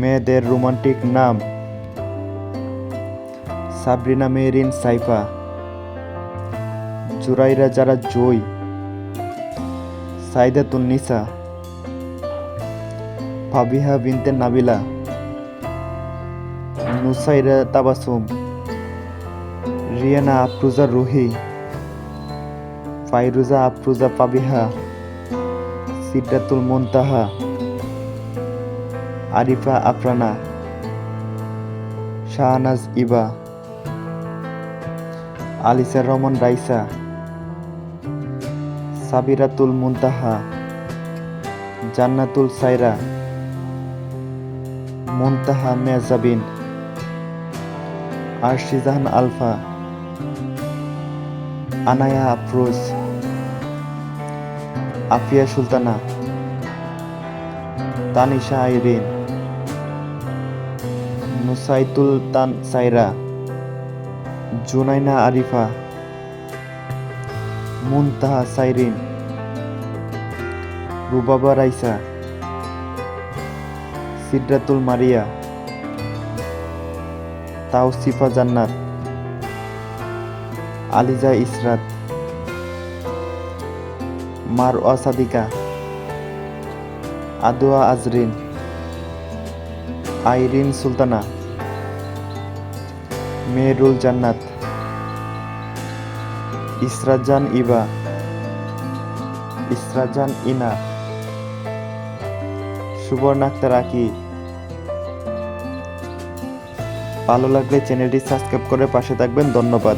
মেয়েদের রোমান্টিক নাম সাবরিনা মেরিন সাইফা। জুরাইরা যারা জয়, সাইদাতুন নিসা, ফাবিহা বিনতে নাবিলা, নুসাইরা তাবাসুম, রিয়ানা আফরুজা রুহি, ফাইরুজা আফরুজা পাবিহা সিদ্ধাতুল মুনতাহা আরিফা, আফরানা, শাহনাজ, ইবা, আলিসা রহমান রাইসা, সাবিরাতুল মুনতাহা, জান্নাতুল সাইরা, মুনতাহা মেজাবিন আরশিজাহান আলফা, আনায়া আফরোজ, আফিয়া সুলতানা, তানিশা আইরিন নুসাইতুল তান সাইরা, জুনাইনা আরিফা, মুনতাহা সাইরিন, রুবাবা রাইসা, সিদ্রাতুল মারিয়া, তাওসিফা জান্নাত, আলিজা ইসরাত মার সাদিকা, আদোয়া আজরিন, আইরিন সুলতানা। মেহরুল জান্নাত। ইসরাজান ইবা। ইসরাজান ইনা। সুবর্ণ আকি। ভালো লাগলে চ্যানেলটি সাবস্ক্রাইব করে পাশে থাকবেন। ধন্যবাদ।